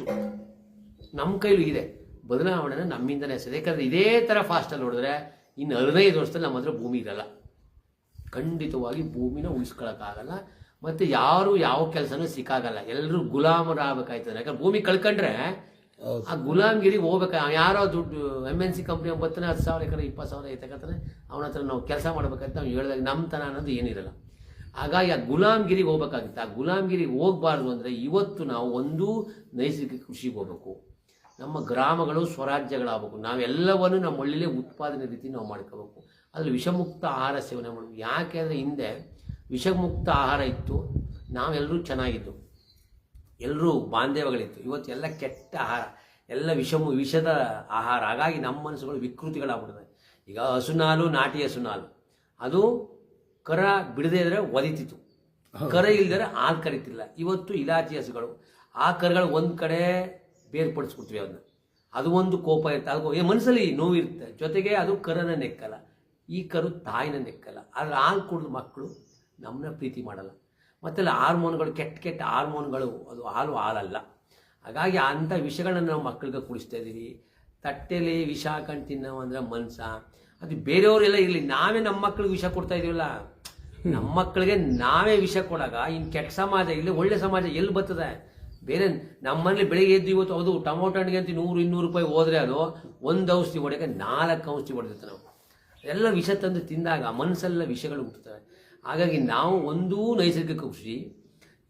ಆದಷ್ಟು ನಮ್ಮ ಕೈಲೂ ಇದೆ. ಬದಲಾವಣೆನ ನಮ್ಮಿಂದನೇ ಹೆಸರು ಯಾಕಂದರೆ ಇದೇ ಥರ ಫಾಸ್ಟಲ್ಲಿ ನೋಡಿದ್ರೆ ಇನ್ನು ಹದಿನೈದು ವರ್ಷದಲ್ಲಿ ನಮ್ಮ ಹತ್ರ ಭೂಮಿ ಇರಲ್ಲ. ಖಂಡಿತವಾಗಿ ಭೂಮಿನ ಉಳಿಸ್ಕೊಳಕ್ಕಾಗಲ್ಲ. ಮತ್ತು ಯಾರು ಯಾವ ಕೆಲಸನೂ ಸಿಕ್ಕಾಗಲ್ಲ. ಎಲ್ಲರೂ ಗುಲಾಮರಾಗಬೇಕಾಯ್ತದೆ. ಯಾಕಂದ್ರೆ ಭೂಮಿ ಕಳ್ಕೊಂಡ್ರೆ ಆ ಗುಲಾಮ್ಗಿರಿಗೆ ಹೋಗ್ಬೇಕು? ಯಾರೋ ದುಡ್ಡು ಎಂ ಎನ್ ಸಿ ಕಂಪ್ನಿ ಒಂಬತ್ತನೇ ಹತ್ತು ಸಾವಿರ ಎಕರೆ ಇಪ್ಪತ್ತು ಸಾವಿರ ಐತಕ್ಕಂತಾನೆ ಅವನ ಹತ್ರ ನಾವು ಕೆಲಸ ಮಾಡ್ಬೇಕಂತ ನಾವು ಹೇಳಿದಾಗ ನಮ್ಮತನ ಅನ್ನೋದು ಏನಿರಲ್ಲ. ಹಾಗಾಗಿ ಆ ಗುಲಾಮ್ಗಿರಿಗೆ ಹೋಗ್ಬೇಕಾಗಿತ್ತು. ಆ ಗುಲಾಮ್ಗಿರಿಗೆ ಹೋಗ್ಬಾರ್ದು ಅಂದರೆ ಇವತ್ತು ನಾವು ಒಂದು ನೈಸರ್ಗಿಕ ಕೃಷಿಗೆ ಹೋಗ್ಬೇಕು. ನಮ್ಮ ಗ್ರಾಮಗಳು ಸ್ವರಾಜ್ಯಗಳಾಗಬೇಕು. ನಾವೆಲ್ಲವನ್ನು ನಮ್ಮ ಒಳ್ಳೆಯ ಉತ್ಪಾದನೆ ರೀತಿ ನಾವು ಮಾಡ್ಕೋಬೇಕು. ಅದರಲ್ಲಿ ವಿಷಮುಕ್ತ ಆಹಾರ ಸೇವನೆ ಮಾಡಬೇಕು. ಯಾಕೆ ಅಂದರೆ ಹಿಂದೆ ವಿಷಮುಕ್ತ ಆಹಾರ ಇತ್ತು. ನಾವೆಲ್ಲರೂ ಚೆನ್ನಾಗಿದ್ದು ಎಲ್ಲರೂ ಬಾಂಧವ್ಯಗಳಿತ್ತು. ಇವತ್ತು ಎಲ್ಲ ಕೆಟ್ಟ ಆಹಾರ, ಎಲ್ಲ ವಿಷಮು, ವಿಷದ ಆಹಾರ. ಹಾಗಾಗಿ ನಮ್ಮ ಮನಸ್ಸುಗಳು ವಿಕೃತಿಗಳಾಗ್ಬಿಡ್ತವೆ ಈಗ ಹಸುನಾಲು ನಾಟಿ ಹಸುನಾಲು ಅದು ಕರ ಬಿಡದೇ ಇದ್ರೆ ಒದಿತಿತ್ತು ಕರ ಇಲ್ದರೆ ಹಾಲು ಕರಿತಿಲ್ಲ ಇವತ್ತು ಇಲಾಚಿ ಹಸುಗಳು ಆ ಕರಗಳು ಒಂದು ಕಡೆ ಬೇರ್ಪಡಿಸ್ಬಿಡ್ತೀವಿ ಅದನ್ನ ಅದು ಒಂದು ಕೋಪ ಇರುತ್ತೆ. ಅದು ಮನಸ್ಸಲ್ಲಿ ನೋವು ಇರುತ್ತೆ. ಜೊತೆಗೆ ಅದು ಕರನ ನೆಕ್ಕಲ್ಲ. ಈ ಕರು ತಾಯಿನ ನೆಕ್ಕಲ್ಲ. ಆದರೆ ಹಾಲು ಕುಡಿದ ಮಕ್ಕಳು ನಮ್ಮನ್ನ ಪ್ರೀತಿ ಮಾಡಲ್ಲ. ಮತ್ತೆಲ್ಲ ಹಾರ್ಮೋನ್ಗಳು ಕೆಟ್ಟ ಕೆಟ್ಟ ಹಾರ್ಮೋನ್ಗಳು ಅದು ಹಾಲು ಹಾಲಲ್ಲ. ಹಾಗಾಗಿ ಅಂಥ ವಿಷಗಳನ್ನ ನಾವು ಮಕ್ಕಳಿಗೆ ಕುಡಿಸ್ತಾ ಇದ್ದೀವಿ. ತಟ್ಟೆಯಲ್ಲಿ ವಿಷ ಹಾಕೊಂಡು ತಿನ್ನೋ ಅಂದರೆ ಮನ್ಸ ಅದು ಬೇರೆಯವರೆಲ್ಲ ಇರಲಿ, ನಾವೇ ನಮ್ಮ ಮಕ್ಕಳಿಗೆ ವಿಷ ಕೊಡ್ತಾ ಇದೀವಲ್ಲ. ನಮ್ಮ ಮಕ್ಕಳಿಗೆ ನಾವೇ ವಿಷ ಕೊಡಾಗ ಇನ್ನು ಕೆಟ್ಟ ಸಮಾಜ, ಇಲ್ಲಿ ಒಳ್ಳೆ ಸಮಾಜ ಎಲ್ಲಿ ಬರ್ತದೆ? ಬೇರೆ ನಮ್ಮಲ್ಲಿ ಬೆಳಿಗ್ಗೆ ಎದ್ದು ಇವತ್ತು ಹೌದು, ಟೊಮೊಟೊ ಹಣ್ಣಿಗೆ ಅಂತ ನೂರು, ಇನ್ನೂರು ರೂಪಾಯಿ ಹೋದ್ರೆ ಅದು ಒಂದು ಔಷಧಿ ಹೊಡೆಯಕ್ಕೆ ನಾಲ್ಕು ಔಷಧಿ ಹೊಡೆದಿತ್ತು ನಾವು. ಎಲ್ಲ ವಿಷ ತಂದು ತಿಂದಾಗ ಮನಸ್ಸೆಲ್ಲ ವಿಷಗಳು ಹುಟ್ಟುತ್ತವೆ. ಹಾಗಾಗಿ ನಾವು ಒಂದೂ ನೈಸರ್ಗಿಕ ಕೃಷಿ,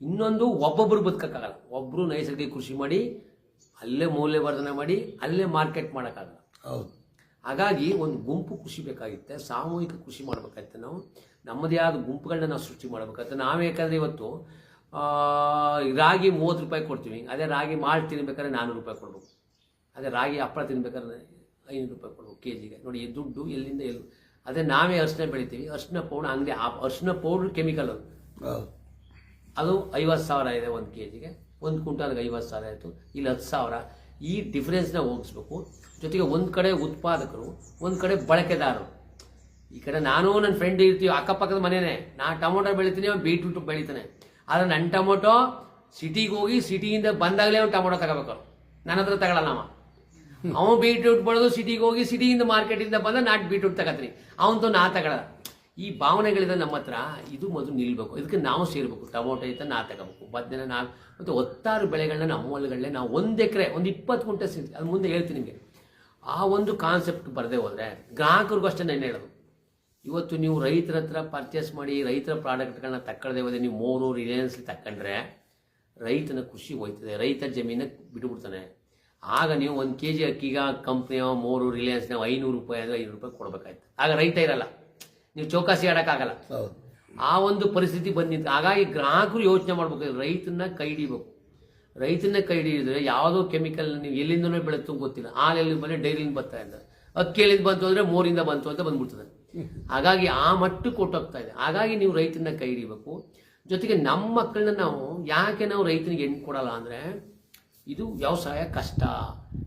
ಇನ್ನೊಂದು ಒಬ್ಬೊಬ್ಬರು ಬದುಕಕ್ಕಾಗಲ್ಲ. ಒಬ್ಬರು ನೈಸರ್ಗಿಕ ಕೃಷಿ ಮಾಡಿ, ಅಲ್ಲೇ ಮೌಲ್ಯವರ್ಧನೆ ಮಾಡಿ, ಅಲ್ಲೇ ಮಾರ್ಕೆಟ್ ಮಾಡೋಕ್ಕಾಗಲ್ಲ. ಹೌದು. ಹಾಗಾಗಿ ಒಂದು ಗುಂಪು ಕೃಷಿ ಬೇಕಾಗಿತ್ತೆ ಸಾಮೂಹಿಕ ಕೃಷಿ ಮಾಡಬೇಕಾಗುತ್ತೆ ನಾವು. ನಮ್ಮದೇ ಆದ ಗುಂಪುಗಳನ್ನ ನಾವು ಸೃಷ್ಟಿ ಮಾಡಬೇಕಾಗುತ್ತೆ. ನಾವು ಯಾಕಂದರೆ ಇವತ್ತು ರಾಗಿ ಮೂವತ್ತು ರೂಪಾಯಿ ಕೊಡ್ತೀವಿ. ಅದೇ ರಾಗಿ ಮಾಲ್ ತಿನ್ಬೇಕಾದ್ರೆ ನಾನ್ನೂರು ರೂಪಾಯಿ ಕೊಡ್ಬೇಕು. ಅದೇ ರಾಗಿ ಹಪ್ಪಳ ತಿನ್ಬೇಕಾದ್ರೆ ಐನೂರು ರೂಪಾಯಿ ಕೊಡ್ಬೇಕು ಕೆ ಜಿಗೆ ನೋಡಿ ದುಡ್ಡು ಎಲ್ಲಿಂದ ಎಲ್ಲಿ ಅದೇ ನಾವೇ ಅರ್ಶಿನ ಬೆಳಿತೀವಿ. ಅರಿಶಿನ ಪೌಡ್ರ್ ಅಂಗಡಿ ಅರ್ಶಿನ ಪೌಡ್ರ್ ಕೆಮಿಕಲ್ ಅದು. ಅದು ಐವತ್ತು ಸಾವಿರ ಇದೆ ಒಂದು ಕೆ ಜಿಗೆ ಒಂದು ಕ್ವಿಂಟಾಲ್ಗೆ ಐವತ್ತು ಸಾವಿರ ಆಯಿತು. ಇಲ್ಲಿ ಹತ್ತು ಸಾವಿರ. ಈ ಡಿಫ್ರೆನ್ಸ್ನ ಹೋಗಿಸ್ಬೇಕು. ಜೊತೆಗೆ ಒಂದು ಕಡೆ ಉತ್ಪಾದಕರು, ಒಂದು ಕಡೆ ಬಳಕೆದಾರರು. ಈ ಕಡೆ ನಾನು ನನ್ನ ಫ್ರೆಂಡ್ ಇರ್ತೀವಿ, ಅಕ್ಕಪಕ್ಕದ ಮನೆಯೇ ನಾನು ಟೊಮೊಟೊ ಬೆಳಿತೀನಿ, ಅವ್ನು ಬೀಟ್ರೂಟ್ ಬೆಳಿತಾನೆ. ಆದರೆ ನನ್ನ ಟೊಮೊಟೊ ಸಿಟಿಗೆ ಹೋಗಿ ಸಿಟಿಯಿಂದ ಬಂದಾಗಲೇ ಅವ್ನು ಟೊಮೊಟೊ ತಗೋಬೇಕು. ನನ್ನ ಹತ್ರ ತಗೊಳ್ಳಲ್ಲ ಅವ. ಅವನು ಬೀಟ್ರೂಟ್ ಬೆಳೆದು ಸಿಟಿಗೆ ಹೋಗಿ ಸಿಟಿಯಿಂದ ಮಾರ್ಕೆಟಿಂದ ಬಂದ ನಾಟ್ ಬೀಟ್ರೂಟ್ ತಗೋತೀನಿ. ಅವನಂತೂ ನಾ ತಗೊಳಲ್ಲ. ಈ ಭಾವನೆಗಳಿದೆ ನಮ್ಮ ಹತ್ರ, ಇದು ಮೊದಲು ನಿಲ್ಬೇಕು. ಇದಕ್ಕೆ ನಾವು ಸೇರ್ಬೇಕು. ಟೊಮೊಟೊ ಐತೆ, ನಾ ತಗೋಬೇಕು. ಬದನೆ ನಾ ಮತ್ತು ಒತ್ತಾರು ಬೆಳೆಗಳನ್ನ ನಮ್ಮ ನಾವು ಒಂದು ಎಕರೆ, ಒಂದು ಇಪ್ಪತ್ತು ಕುಂಟೆ ಸಿಗ್ತೀವಿ ಅದು ಮುಂದೆ ಹೇಳ್ತೀನಿ ನಿಮಗೆ. ಆ ಒಂದು ಕಾನ್ಸೆಪ್ಟ್ ಬರದೇ ಹೋದ್ರೆ ಗ್ರಾಹಕರಿಗೂ ಅಷ್ಟೇ ನಾನು ಹೇಳೋದು. ಇವತ್ತು ನೀವು ರೈತರ ಹತ್ರ ಪರ್ಚೇಸ್ ಮಾಡಿ ರೈತರ ಪ್ರಾಡಕ್ಟ್ಗಳನ್ನ ತಕ್ಕಳದೆ ಹೋದ್ರೆ ನೀವು ಮೂರು ರಿಲಯನ್ಸ್ ತಕ್ಕಂಡ್ರೆ ರೈತನ ಖುಷಿ ಹೋಯ್ತದೆ ರೈತ ಜಮೀನ ಬಿಟ್ಬಿಡ್ತಾನೆ. ಆಗ ನೀವು ಒಂದು ಕೆ ಜಿ ಅಕ್ಕಿಗ ಕಂಪ್ನಿಯ ಮೂರು ರಿಲಯನ್ಸ್ನ ಐನೂರು ರೂಪಾಯಿ ಅಂದರೆ ಐನೂರು ರೂಪಾಯಿ ಕೊಡಬೇಕಾಯ್ತು. ಆಗ ರೈತ ಇರಲ್ಲ. ನೀವು ಚೌಕಾಸಿ ಆಡೋಕ್ಕಾಗಲ್ಲ. ಆ ಒಂದು ಪರಿಸ್ಥಿತಿ ಬಂದಿತ್ತು ಹಾಗಾಗಿ ಗ್ರಾಹಕರು ಯೋಚನೆ ಮಾಡಬೇಕು ರೈತನ ಕೈ ಹಿಡಿಬೇಕು. ರೈತನ ಕೈ ಹಿಡಿದ್ರೆ ಯಾವುದೋ ಕೆಮಿಕಲ್ ನೀವು ಎಲ್ಲಿಂದನೂ ಬೆಳೆತು ಗೊತ್ತಿಲ್ಲ. ಹಾಲು ಎಲ್ಲಿ ಬಂದರೆ ಡೈರಿಯಿಂದ ಬರ್ತಾ ಇದ್ದಾರೆ ಅಕ್ಕಿ ಎಲ್ಲಿಂದ ಬಂತು ಅಂದರೆ ಮೋರಿಂದ ಬಂತು ಅಂತ ಬಂದ್ಬಿಡ್ತದೆ. ಹಾಗಾಗಿ ಆ ಮಟ್ಟಕ್ಕೆ ಕೊಟ್ಟೋಗ್ತಾ ಇದೆ. ಹಾಗಾಗಿ ನೀವು ರೈತನ ಕೈ ಹಿಡಿಬೇಕು. ಜೊತೆಗೆ ನಮ್ಮ ಮಕ್ಕಳನ್ನ ನಾವು ಯಾಕೆ ನಾವು ರೈತನಿಗೆ ಹೆಣ್ಣು ಕೊಡಲ್ಲ ಅಂದರೆ ಇದು ವ್ಯವಸಾಯ ಕಷ್ಟ.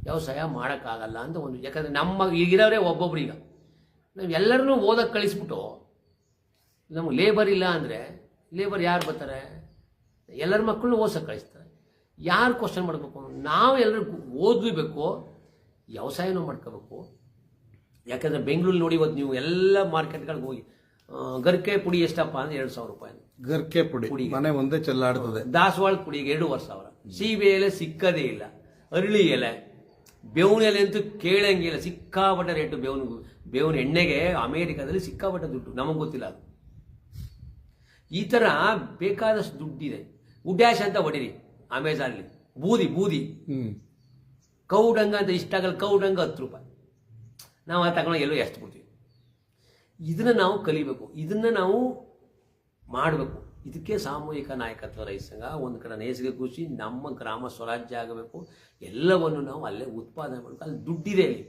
ವ್ಯವಸಾಯ ಮಾಡೋಕ್ಕಾಗಲ್ಲ ಅಂತ ಒಂದು, ಯಾಕಂದರೆ ನಮ್ಮ ಈಗಿರೋರೆ ಒಬ್ಬೊಬ್ರು ಈಗ. ನಾವು ಎಲ್ಲರನ್ನೂ ಓದಕ್ಕೆ ಕಳಿಸ್ಬಿಟ್ಟು ನಮ್ಗೆ ಲೇಬರ್ ಇಲ್ಲ ಅಂದರೆ ಲೇಬರ್ ಯಾರು ಬರ್ತಾರೆ? ಎಲ್ಲರ ಮಕ್ಕಳನ್ನೂ ಓದಕ್ಕೆ ಕಳಿಸ್ತಾರೆ. ಯಾರು ಕ್ವಶನ್ ಮಾಡಬೇಕು? ನಾವು ಎಲ್ಲರೂ ಓದಬೇಕು ವ್ಯವಸಾಯನೂ ಮಾಡ್ಕೋಬೇಕು. ಯಾಕಂದರೆ ಬೆಂಗಳೂರು ನೋಡಿ ಇವತ್ತು ನೀವು ಎಲ್ಲ ಮಾರ್ಕೆಟ್ಗಳಿಗೆ ಹೋಗಿ ಗರ್ಕೆ ಪುಡಿ ಎಷ್ಟಪ್ಪ ಅಂದ್ರೆ ಎರಡು ಸಾವಿರ ರೂಪಾಯಿ ಗರ್ಕೆ ಪುಡಿ ಪುಡಿ ಮನೆ ಒಂದೇ ಚೆಲ್ಲಾಡ್ತದೆ. ದಾಸವಾಳ ಪುಡಿಗೆ ಎರಡೂವರೆ ಸಾವಿರ. ಸೀಬೆ ಎಲೆ ಸಿಕ್ಕದೇ ಇಲ್ಲ. ಅರಳಿ ಎಲೆ. ಬೇವಿನ ಎಲೆ ಅಂತೂ ಕೇಳಂಗಿಲ್ಲ ಸಿಕ್ಕಾಪಟ್ಟೆ ರೇಟು ಬೇವಿನ ಬೇವಿನ ಎಣ್ಣೆಗೆ ಅಮೇರಿಕಾದಲ್ಲಿ ಸಿಕ್ಕಾಪಟ್ಟೆ ದುಡ್ಡು. ನಮಗೆ ಗೊತ್ತಿಲ್ಲ ಅದು. ಈ ಥರ ಬೇಕಾದಷ್ಟು ದುಡ್ಡಿದೆ. ಉಡ್ಯಾಶ್ ಅಂತ ಹೊಡೀರಿ. ಅಮೆಝಾನ್ಲಿ ಬೂದಿ ಬೂದಿ. ಕೌಡಂಗ ಅಂತ ಇಷ್ಟ ಆಗಲ್ಲ ಕೌಡಂಗ ಹತ್ತು ರೂಪಾಯಿ. ನಾವು ಅದು ತಗೊಂಡು ಎಲ್ಲೋ ಎಷ್ಟು ಕೊಡ್ತೀವಿ? ಇದನ್ನ ನಾವು ಕಲಿಬೇಕು ಇದನ್ನ ನಾವು ಮಾಡಬೇಕು. ಇದಕ್ಕೆ ಸಾಮೂಹಿಕ ನಾಯಕತ್ವ ರೈತ ಸಂಘ ಒಂದು ಕಡೆ ನೇಸಿಗೆ ಕೃಷಿ ನಮ್ಮ ಗ್ರಾಮ ಸ್ವರಾಜ್ಯ ಆಗಬೇಕು. ಎಲ್ಲವನ್ನು ನಾವು ಅಲ್ಲೇ ಉತ್ಪಾದನೆ ಮಾಡಬೇಕು. ಅಲ್ಲಿ ದುಡ್ಡಿದೆ ಅಲ್ಲಿ.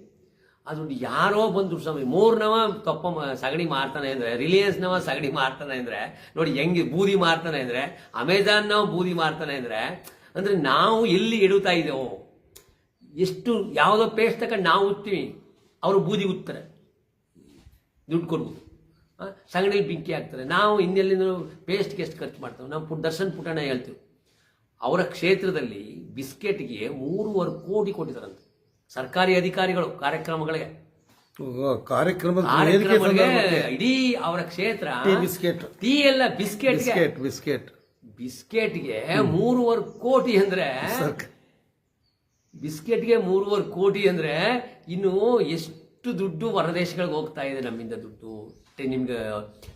ಅದು ಯಾರೋ ಬಂದ್ರು ಸ್ವಾಮಿ ಮೂರ್ನವ ಕಪ್ಪ ಮ- ಸಗಣಿ ಮಾರ್ತಾನೆ ಅಂದ್ರೆ ರಿಲಯನ್ಸ್ನವ ಸಗಣಿ ಮಾರ್ತಾನೆ ಅಂದ್ರೆ, ನೋಡಿ ಹೆಂಗೆ ಬೂದಿ ಮಾರ್ತಾನೆ ಅಂದ್ರೆ ನಾವು ಬೂದಿ ಮಾರ್ತಾನೆ ಅಂದ್ರೆ ಅಂದ್ರೆ ನಾವು ಎಲ್ಲಿ ಇಡುತ್ತಾ ಇದ್ದೇವೋ, ಎಷ್ಟು ಯಾವುದೋ ಪೇಸ್ಟ್ ತಗೊಂಡು ನಾವು ಉತ್ತೀವಿ ಅವರು ಬೂದಿ ಉತ್ತಾರೆ ದುಡ್ಡು ಕೊಡ್ಬೋದು. ಸಗಣಿಲಿ ಬೆಂಕಿ ಹಾಕ್ತಾರೆ. ನಾವು ಇನ್ನೆಲ್ಲಿಂದ ಪೇಸ್ಟ್ಗೆ ಎಷ್ಟು ಖರ್ಚು ಮಾಡ್ತೇವೆ. ನಾವು ಪುಟ್, ದರ್ಶನ್ ಪುಟಣ ಹೇಳ್ತೀವಿ. ಅವರ ಕ್ಷೇತ್ರದಲ್ಲಿ ಬಿಸ್ಕೆಟ್ಗೆ ಮೂರುವರೆ ಕೋಟಿ ಕೊಟ್ಟಿದ್ದಾರಂತೆ. ಸರ್ಕಾರಿ ಅಧಿಕಾರಿಗಳು ಕಾರ್ಯಕ್ರಮಗಳಿಗೆ. ಕಾರ್ಯಕ್ರಮ ಕಾರ್ಯಕ್ರಮದ ಕಾರ್ಯಕ್ರಮಗಳಿಗೆ ಇಡೀ ಅವರ ಕ್ಷೇತ್ರ ಟೀ ಬಿಸ್ಕೆಟ್. ಟೀ ಎಲ್ಲ ಬಿಸ್ಕೆಟ್ ಬಿಸ್ಕೆಟ್ ಬಿಸ್ಕೆಟ್. ಬಿಸ್ಕೆಟ್ಗೆ ಮೂರುವರೆ ಕೋಟಿ ಅಂದ್ರೆ ಬಿಸ್ಕೆಟ್ಗೆ ಮೂರುವರೆ ಕೋಟಿ ಅಂದ್ರೆ ಇನ್ನು ಎಷ್ಟು ದುಡ್ಡು ಹೊರದೇಶಗಳಿಗೆ ಹೋಗ್ತಾ ಇದೆ ನಮ್ಮಿಂದ ದುಡ್ಡು. ನಿಮ್ಗೆ ನಿಮ್ಗೆ